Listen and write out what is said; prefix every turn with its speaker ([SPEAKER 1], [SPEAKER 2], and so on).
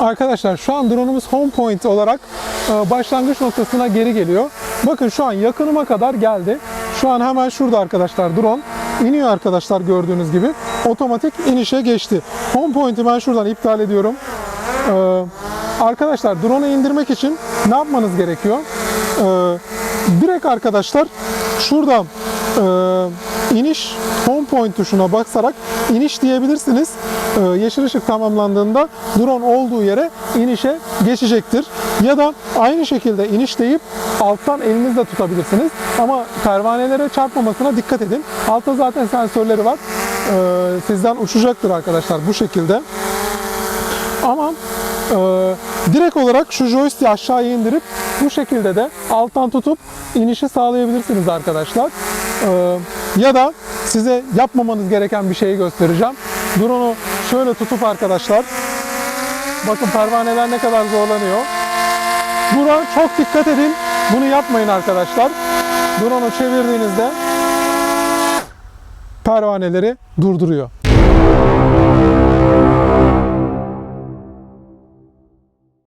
[SPEAKER 1] Arkadaşlar şu an drone'umuz home point olarak e, başlangıç noktasına geri geliyor. Bakın şu an yakınıma kadar geldi. Şu an hemen şurada arkadaşlar drone iniyor arkadaşlar gördüğünüz gibi. Otomatik inişe geçti. Home point'i ben şuradan iptal ediyorum. Ee, arkadaşlar drone'u indirmek için ne yapmanız gerekiyor? Ee, direkt arkadaşlar şuradan e, iniş home point tuşuna basarak iniş diyebilirsiniz. Ee, yeşil ışık tamamlandığında drone olduğu yere inişe geçecektir. Ya da aynı şekilde iniş deyip alttan elinizle tutabilirsiniz. Ama pervanelere çarpmamasına dikkat edin. Altta zaten sensörleri var. Ee, sizden uçacaktır arkadaşlar bu şekilde. Ama e, direkt olarak şu joystick'i aşağıya indirip bu şekilde de alttan tutup inişi sağlayabilirsiniz arkadaşlar. E, ya da size yapmamanız gereken bir şeyi göstereceğim. Drone'u şöyle tutup arkadaşlar bakın pervaneler ne kadar zorlanıyor. Buna çok dikkat edin. Bunu yapmayın arkadaşlar. Drone'u çevirdiğinizde pervaneleri durduruyor.